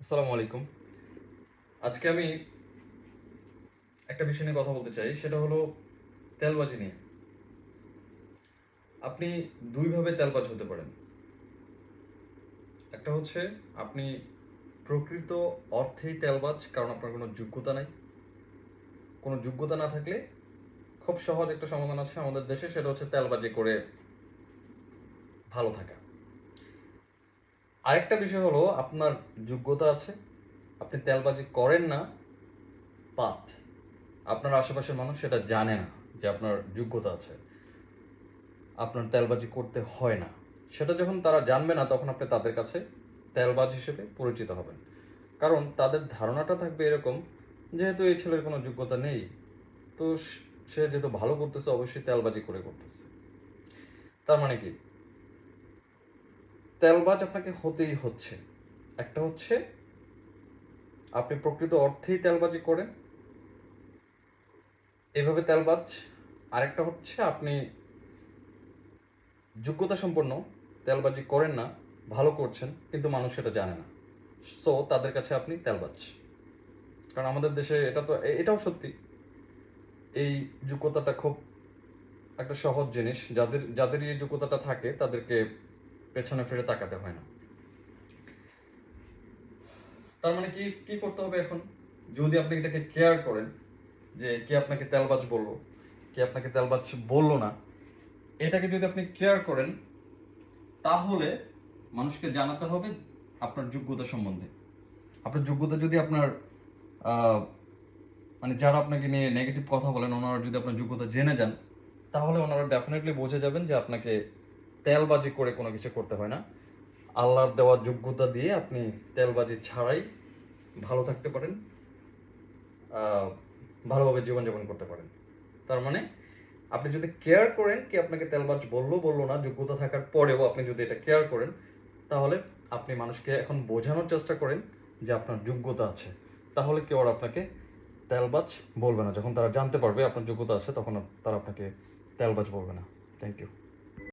আসসালামু আলাইকুম। আজকে আমি একটা বিষয় নিয়ে কথা বলতে চাই, সেটা হলো তেলবাজি নিয়ে। আপনি দুইভাবে তেলবাজ হতে পারেন। একটা হচ্ছে, আপনি প্রকৃত অর্থেই তেলবাজ, কারণ আপনার কোনো যোগ্যতা নাই। কোনো যোগ্যতা না থাকলে খুব সহজ একটা সমাধান আছে আমাদের দেশে, সেটা হচ্ছে তেলবাজি করে ভালো থাকা। আরেকটা বিষয় হলো, আপনার যোগ্যতা আছে, আপনি তেলবাজি করেন না পাত আপনার আশেপাশের মানুষ সেটা জানে না যে আপনার যোগ্যতা আছে। আপনার তেলবাজি করতে হয় না। সেটা যখন তারা জানবে না, তখন আপনি তাদের কাছে তেলবাজ হিসেবে পরিচিত হবেন। কারণ তাদের ধারণাটা থাকবে এরকম, যেহেতু এই ছেলের কোনো যোগ্যতা নেই, তো স- যেহেতু ভালো করতেছে, অবশ্যই তেলবাজি করে করতেছে। তার মানে কি? তেলবাজ আপনাকে হতেই হচ্ছে। একটা হচ্ছে, আপনি প্রকৃত অর্থেই তেলবাজি করেন। এভাবে তেলবাজ, আরেকটা হচ্ছে আপনি যোগ্যতা সম্পন্ন তেলবাজি করেন না, ভালো করছেন, কিন্তু মানুষ সেটা জানে না। সো তাদের কাছে আপনি তেলবাজ। কারণ আমাদের দেশে এটা তো এটাও সত্যি। এই যোগ্যতাটা খুব একটা সহজ জিনিস। যাদের যাদের এই যোগ্যতাটা থাকে, তাদেরকে পেছনে ফিরে তাকাতে হয় না। তার মানে কি কি করতে হবে এখন? যদি আপনি এটাকে কেয়ার করেন, যে কে আপনাকে তেলবাজ বলল, কে আপনাকে তেলবাজ বলল না, এটাকে যদি আপনি কেয়ার করেন, তাহলে মানুষকে জানাতে হবে আপনার যোগ্যতা সম্বন্ধে। আপনার যোগ্যতা যদি আপনার মানে যারা আপনাকে নিয়ে নেগেটিভ কথা বলেন, ওনারা যদি আপনার যোগ্যতা জেনে যান, তাহলে ওনারা ডেফিনেটলি বুঝে যাবেন যে আপনাকে তেলবাজি করে কোনো কিছু করতে হয় না। আল্লাহর দেওয়া যোগ্যতা দিয়ে আপনি তেলবাজি ছাড়াই ভালো থাকতে পারেন ভালোভাবে জীবনযাপন করতে পারেন। তার মানে আপনি যদি কেয়ার করেন কি আপনাকে তেলবাজ বলল বলল না, যোগ্যতা থাকার পরেও আপনি যদি এটা কেয়ার করেন, তাহলে আপনি মানুষকে এখন বোঝানোর চেষ্টা করেন যে আপনার যোগ্যতা আছে। তাহলে কেউ আর আপনাকে তেলবাজ বলবে না। যখন তারা জানতে পারবে আপনার যোগ্যতা আছে, তখন তারা আপনাকে তেলবাজ বলবে না। Thank you